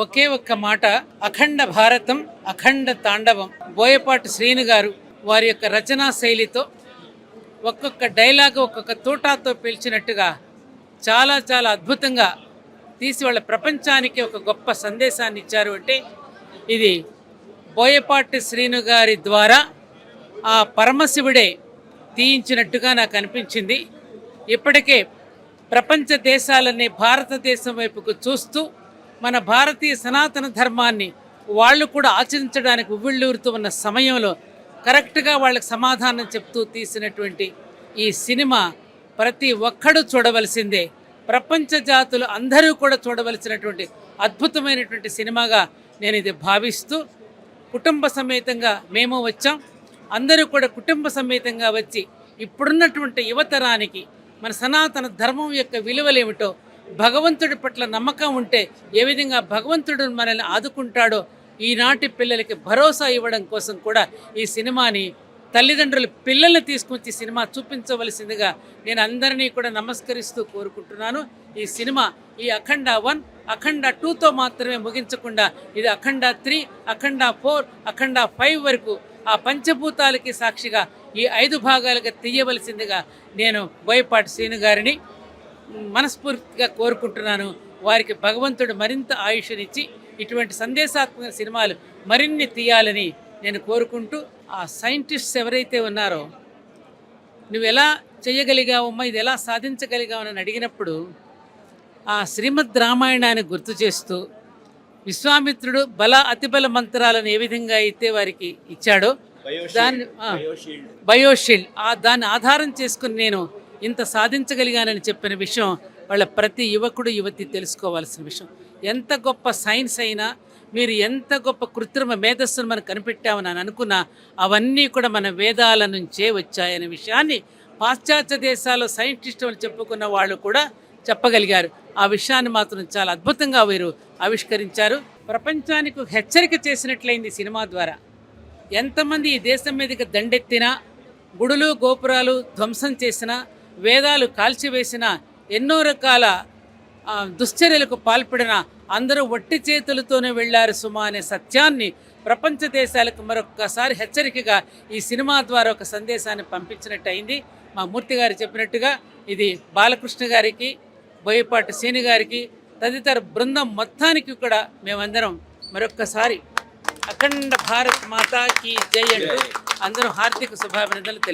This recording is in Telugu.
ఒకే ఒక్క మాట అఖండ భారతం అఖండ తాండవం. బోయపాటి శ్రీను గారు వారి యొక్క రచనా శైలితో ఒక్కొక్క డైలాగ్ ఒక్కొక్క తోటాతో పిలిచినట్టుగా చాలా చాలా అద్భుతంగా తీసి వాళ్ళ ప్రపంచానికి ఒక గొప్ప సందేశాన్ని ఇచ్చారు అంటే ఇది బోయపాటి శ్రీను గారి ద్వారా ఆ పరమశివుడే తీయించినట్టుగా నాకు అనిపించింది. ఇప్పటికే ప్రపంచ దేశాలన్నీ భారతదేశం వైపుకు చూస్తూ మన భారతీయ సనాతన ధర్మాన్ని వాళ్ళు కూడా ఆచరించడానికి ఉవ్విళ్ళూరుతూ ఉన్న సమయంలో కరెక్ట్గా వాళ్ళకి సమాధానం చెప్తూ తీసినటువంటి ఈ సినిమా ప్రతి ఒక్కడు చూడవలసిందే. ప్రపంచ జాతులు అందరూ కూడా చూడవలసినటువంటి అద్భుతమైనటువంటి సినిమాగా నేను ఇది భావిస్తూ కుటుంబ సమేతంగా మేము వచ్చాం. అందరూ కూడా కుటుంబ సమేతంగా వచ్చి ఇప్పుడున్నటువంటి యువతరానికి మన సనాతన ధర్మం యొక్క విలువలేమిటో భగవంతుడి పట్ల నమ్మకం ఉంటే ఏ విధంగా భగవంతుడు మనల్ని ఆదుకుంటాడో ఈనాటి పిల్లలకి భరోసా ఇవ్వడం కోసం కూడా ఈ సినిమాని తల్లిదండ్రులు పిల్లల్ని తీసుకొచ్చి సినిమా చూపించవలసిందిగా నేను అందరినీ కూడా నమస్కరిస్తూ కోరుకుంటున్నాను. ఈ సినిమా ఈ అఖండ వన్ అఖండ టూతో మాత్రమే ముగించకుండా ఇది Akhanda three Akhanda four Akhanda five వరకు ఆ పంచభూతాలకి సాక్షిగా ఈ ఐదు భాగాలుగా తీయవలసిందిగా నేను బోయపాటి శ్రీను గారిని మనస్ఫూర్తిగా కోరుకుంటున్నాను. వారికి భగవంతుడు మరింత ఆయుష్నిచ్చి ఇటువంటి సందేశాత్మక సినిమాలు మరిన్ని తీయాలని నేను కోరుకుంటూ ఆ సైంటిస్ట్స్ ఎవరైతే ఉన్నారో నువ్వు ఎలా చేయగలిగావమ్మా ఇది ఎలా సాధించగలిగావు అని అడిగినప్పుడు ఆ శ్రీమద్ రామాయణాన్ని గుర్తు చేస్తూ విశ్వామిత్రుడు బల అతిబల మంత్రాలను ఏ విధంగా అయితే వారికి ఇచ్చాడో దాన్ని బయోషీల్డ్. ఆ దాన్ని ఆధారం చేసుకుని నేను ఇంత సాధించగలిగానని చెప్పిన విషయం వాళ్ళ ప్రతి యువకుడు యువతి తెలుసుకోవాల్సిన విషయం. ఎంత గొప్ప సైన్స్ అయినా మీరు ఎంత గొప్ప కృత్రిమ మేధస్సును మనం కనిపెట్టామని అని అనుకున్నా అవన్నీ కూడా మన వేదాల నుంచే వచ్చాయనే విషయాన్ని పాశ్చాత్య దేశాల్లో సైంటిస్టులు చెప్పుకున్న వాళ్ళు కూడా చెప్పగలిగారు. ఆ విషయాన్ని మాత్రం చాలా అద్భుతంగా వీరు ఆవిష్కరించారు. ప్రపంచానికి హెచ్చరిక చేసినట్లయింది సినిమా ద్వారా. ఎంతమంది ఈ దేశం మీదకి దండెత్తినా గుడులు గోపురాలు ధ్వంసం చేసినా వేదాలు కాల్చివేసిన ఎన్నో రకాల దుశ్చర్యలకు పాల్పడిన అందరూ వట్టి చేతులతోనే వెళ్ళారు సుమా అనే సత్యాన్ని ప్రపంచ దేశాలకు మరొక్కసారి హెచ్చరికగా ఈ సినిమా ద్వారా ఒక సందేశాన్ని పంపించినట్టు అయింది మా మూర్తి గారు చెప్పినట్టుగా ఇది బాలకృష్ణ గారికి బోయపాటి సీని గారికి తదితర బృందం మొత్తానికి కూడా మేమందరం మరొక్కసారి అఖండ భారత్ మాతాకి జై అంటూ అందరూ హార్దిక శుభాభినందనలు తెలియ